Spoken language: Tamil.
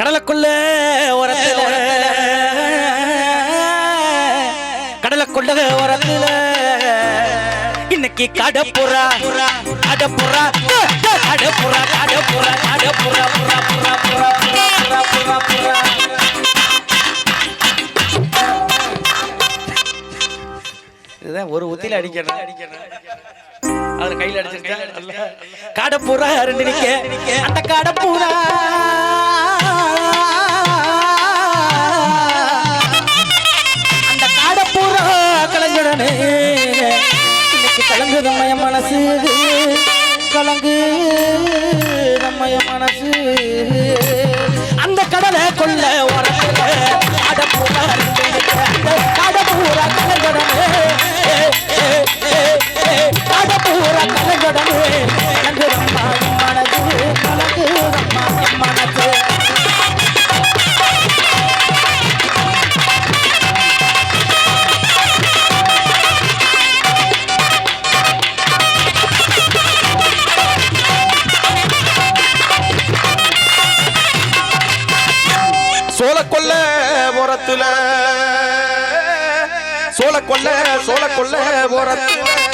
கடலக்குள்ள உரத்துல கடலுக்குள்ள உரத்துல இன்னைக்கு கடப்புறா கடப்புறா கடப்புறா கடப்புறா கடப்புறா புறா புறா புறா புறா புறா புறா இதுதான் ஒரு உத்தியில அடிக்கிறேன். அதுல கையில் அடிச்சிருக்கேன் கடப்புறா ரெண்டு நிக்க. அந்த காடப்பூரா நம்மைய மனசு கலங்கு நம்மைய மனசு. அந்த கடலை கொள்ள சோழ கொல்ல ஓரத்துல. சோழ கொல்ல சோழ கொல்ல ஓரத்துல.